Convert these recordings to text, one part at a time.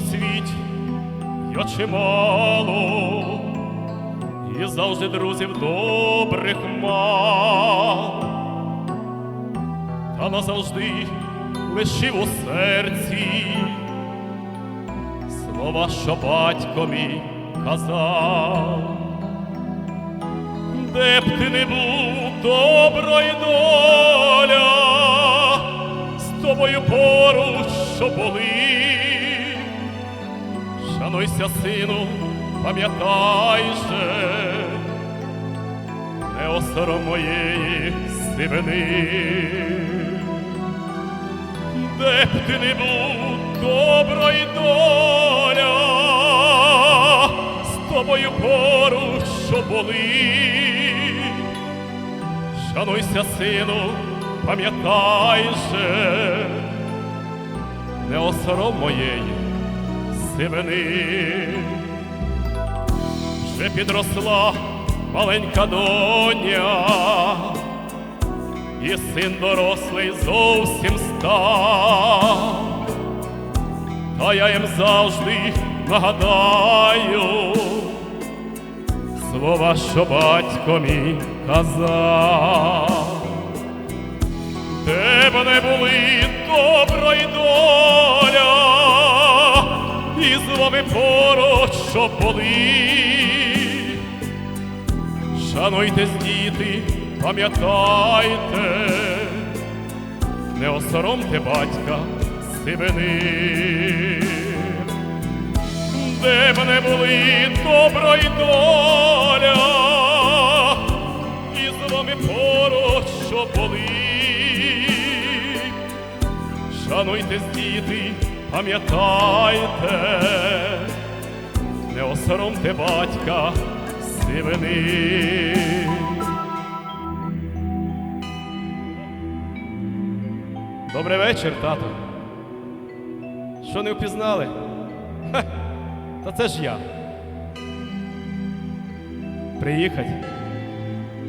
на світі я чимало, і завжди друзів добрих мав, та назавжди лишив у серці слова, що батько мій казав. Де б ти не був, добра й доля, з тобою поруч, що були. Шануйся, сину, пам'ятай же, не осором моєї сивини. Де б ти не був, добра й доля, з тобою поруч, що були. Шануйся, сину, пам'ятай же, не осором моєї сивини. Вже підросла маленька доня, і син дорослий зовсім став, та я їм завжди нагадаю слова, що батько мій казав. Де б не були добра й доля, і з вами поруч, що були. Шануйтесь, діти, пам'ятайте, не осоромте батька сивини. Де б не були добра й доля, і з вами поруч, що були. Шануйтесь, діти, пам'ятайте, не осоромте батька сивини. Добрий вечір, тато. Що не впізнали? Ха, та це ж я. Приїхати.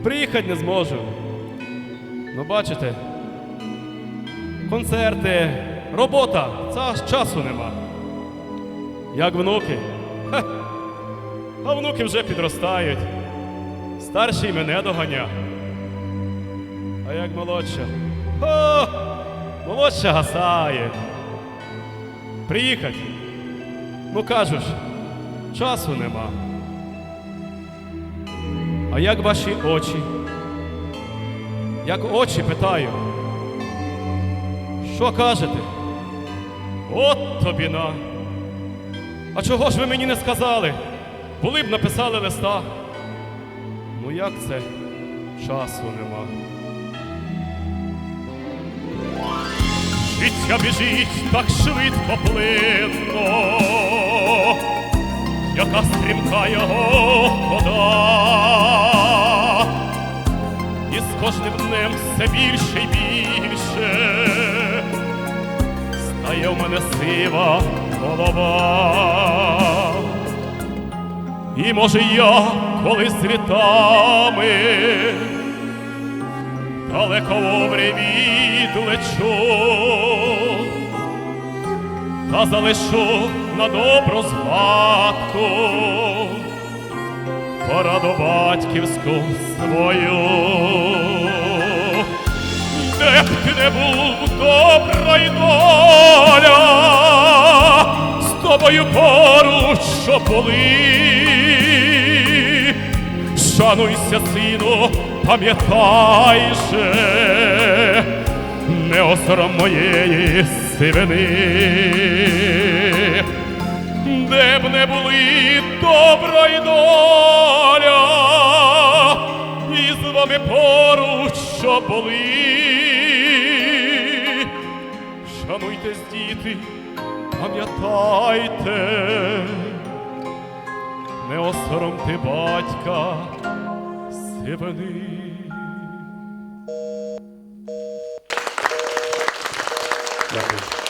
Приїхати не зможу. Ну, бачите, концерти, робота, це часу нема. Як внуки. Ха. А внуки вже підростають. Старший мене доганя. А як молодша? О, молодша гасає. Приїхать. Ну кажеш, часу нема. А як ваші очі? Як очі питаю? Що кажете? От тобі на. А чого ж ви мені не сказали? Були б написали листа. Ну як це? Часу нема. Життя біжить так швидко плинно, яка стрімка його хода, і з кожним днем все більше й більше стає в мене сива голова. І може я колись з літами далеко в обрій відлечу, та залишу на добру згадку пораду батьківську свою. Не був, добра й доля, з тобою поруч, що були. Шануйся, сину, пам'ятай же, не осором моєї сивини. Де б не були добра й доля, і з вами поруч, що були. Готуйтесь, діти, пам'ятайте, не осоромте батька сивини. Дякую.